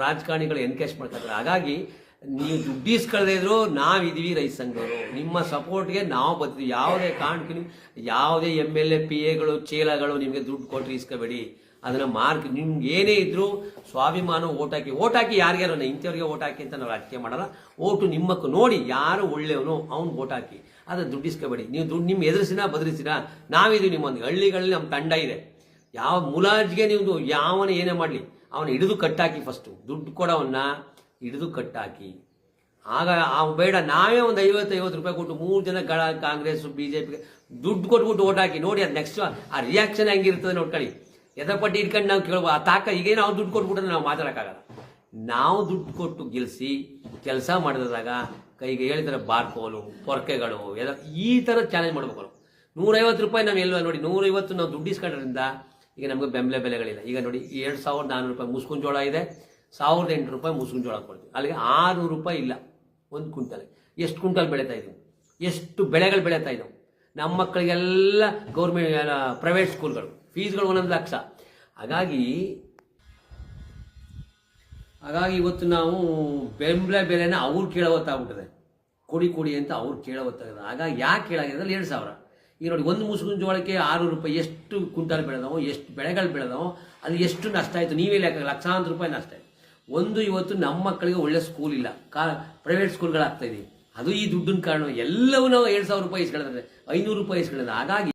ರಾಜಕಾರಣಿಗಳು ಎನ್ಕ್ಯಾಶ್ ಮಾಡ್ಕೊತಾರೆ ಹಾಗಾಗಿ ನೀವು ದುಡ್ಡು ಇಸ್ಕೊಳ್ದೇ ಇದ್ರು ನಾವಿದೀವಿ ರೈತ ಸಂಘವರು. ನಿಮ್ಮ ಸಪೋರ್ಟ್ಗೆ ನಾವು ಬರ್ತೀವಿ ಯಾವುದೇ ಕಾರಣಕ್ಕೆ ಯಾವುದೇ ಎಂ ಎಲ್ ಎ ಪಿ ಎಗಳು ಚೀಲಗಳು ನಿಮಗೆ ದುಡ್ಡು ಕೊಟ್ಟರೆ ಇಸ್ಕೋಬೇಡಿ. ಅದನ್ನ ಮಾರ್ಕ್ ನಿಮ್ಗೆ ಏನೇ ಇದ್ರು ಸ್ವಾಭಿಮಾನ ಓಟ್ ಹಾಕಿ ಓಟ್ ಹಾಕಿ ಯಾರಿಗಾರು ಇಂಥವ್ರಿಗೆ ಓಟ್ ಹಾಕಿ ಅಂತ ನಾವು ರಾಜಕೀಯ ಮಾಡಲ್ಲ. ಓಟು ನಿಮ್ಮಕ್ಕೆ ನೋಡಿ ಯಾರು ಒಳ್ಳೆಯವನು ಅವ್ನು ಓಟ್ ಹಾಕಿ ಅದನ್ನ ದುಡ್ಡು ಇಸ್ಕೋಬೇಡಿ ನೀವು ದುಡ್ಡು ನಿಮ್ಮ ಎದುರಿಸಿನ ಬದಲಿಸಿನ ನಾವಿದೀವಿ ನಿಮ್ಮೊಂದು ಹಳ್ಳಿಗಳಲ್ಲಿ ನಮ್ಮ ತಂಡ ಇದೆ. ಯಾವ ಮುಲಾಜ್ಗೆ ನೀವು ಯಾವನ ಏನೇ ಮಾಡಲಿ, ಅವನ ಹಿಡಿದು ಕಟ್ಟಾಕಿ ಫಸ್ಟು ದುಡ್ಡು ಕೊಡೋವನ್ನ ಹಿಡಿದು ಕಟ್ಟಾಕಿ. ಆಗ ಆ ಬೇಡ, ನಾವೇ ಒಂದು ಐವತ್ತು ಐವತ್ತು ರೂಪಾಯಿ ಕೊಟ್ಟು ಮೂರು ಜನ ಗಳ ಕಾಂಗ್ರೆಸ್ ಪಿಗೆ ದುಡ್ಡು ಕೊಟ್ಬಿಟ್ಟು ಓಟ್ ಹಾಕಿ, ನೋಡಿ ಅದು ನೆಕ್ಸ್ಟ್ ಆ ರಿಯಾಕ್ಷನ್ ಹೆಂಗಿರ್ತದೆ ನೋಡ್ಕೊಳ್ಳಿ ಎದಪಟ್ಟಿ ಇಟ್ಕೊಂಡು ನಾವು ಕೇಳ್ಬೋದು ಆ ತಾಕ ಈಗೇನು ನಾವು ದುಡ್ಡು ಕೊಟ್ಬಿಟ್ರೆ ನಾವು ಮಾತಾಡೋಕ್ಕಾಗಲ್ಲ. ನಾವು ದುಡ್ಡು ಕೊಟ್ಟು ಗೆಲ್ಲಿಸಿ ಕೆಲಸ ಮಾಡಿದಾಗ ಕೈಗೆ ಹೇಳಿದ್ರೆ ಬಾರ್ಕೋಲು, ಪೊರ್ಕೆಗಳು, ಎಲ್ಲ ಈ ಥರ ಚಾಲೆಂಜ್ ಮಾಡ್ಬೇಕು ನಾವು. ನೂರೈವತ್ತು ರೂಪಾಯಿ ನಾವು ಎಲ್ಲ ನೋಡಿ, ನೂರೈವತ್ತು ನಾವು ದುಡ್ಡು ಇಸ್ಕೊಂಡ್ರಿಂದ ಈಗ ನಮಗೆ ಬೆಂಬಲ ಬೆಲೆಗಳಿಲ್ಲ. ಈಗ ನೋಡಿ, ಎರಡು ಸಾವಿರದ ನಾನ್ನೂರು ರೂಪಾಯಿ ಮುಸ್ಕುನ್ ಜೋಳ ಇದೆ. ಸಾವಿರದ ಎಂಟು ರೂಪಾಯಿ ಮುಸ್ಕಿನ ಜೋಳ ಕೊಡ್ತೀವಿ. ಅಲ್ಲಿಗೆ ಆರುನೂರು ರೂಪಾಯಿ ಇಲ್ಲ. ಒಂದು ಕ್ವಿಂಟಲ್. ಎಷ್ಟು ಕ್ವಿಂಟಲ್ ಬೆಳೀತಾ ಇದ್ದೀವಿ ಎಷ್ಟು ಬೆಳೆಗಳು ಬೆಳೀತಾ ಇದ್ದಾವೆ ನಮ್ಮ ಮಕ್ಕಳಿಗೆಲ್ಲ ಗೌರ್ಮೆಂಟ್ ಪ್ರೈವೇಟ್ ಸ್ಕೂಲ್ಗಳು ಫೀಸ್ಗಳು ಒಂದೊಂದು ಲಕ್ಷ. ಹಾಗಾಗಿ ಹಾಗಾಗಿ ಇವತ್ತು ನಾವು ಬೆಂಬಲ ಬೆಲೆನ ಅವ್ರು ಕೇಳೋತ್ತಾಗ್ಬಿಟ್ಟಿದೆ ಕೊಡಿ ಕೊಡಿ ಅಂತ ಅವ್ರು ಕೇಳೋತ್ತಾಗಿದೆ ಹಾಗಾಗಿ ಯಾಕೆ ಕೇಳಾಗಿದೆ ಎರಡು ಸಾವಿರ. ಈಗ ನೋಡಿ ಒಂದು ಮುಸುಗಿನ ಜೋಳಕ್ಕೆ ಆರುನೂರು ರೂಪಾಯಿ ಎಷ್ಟು ಕ್ವಿಂಟಲ್ ಬೆಳೆದವೋ, ಎಷ್ಟು ಬೆಳೆಗಳು ಬೆಳೆದವೋ, ಅದು ಎಷ್ಟು ನಷ್ಟ ಆಯಿತು? ನೀವೇ ಲೆಕ್ಕ, ಲಕ್ಷಾಂತರ ರೂಪಾಯಿ ನಷ್ಟ ಒಂದು ಇವತ್ತು ನಮ್ಮ ಮಕ್ಕಳಿಗೆ ಒಳ್ಳೆ ಸ್ಕೂಲ್ ಇಲ್ಲ. ಪ್ರೈವೇಟ್ ಸ್ಕೂಲ್ಗಳಾಗ್ತಾ ಇದೆ ಅದು ಈ ದುಡ್ಡಿನ ಕಾರಣ. ಎಲ್ಲವೂ ನಾವು ಎರಡು ಸಾವಿರ ರೂಪಾಯಿ ಇಸ್ಕೊಳ್ಳೋದ್ರೆ ಐನೂರು ರೂಪಾಯಿ ಇಸ್ಕೊಳ್ಳೋದು ಹಾಗಾಗಿ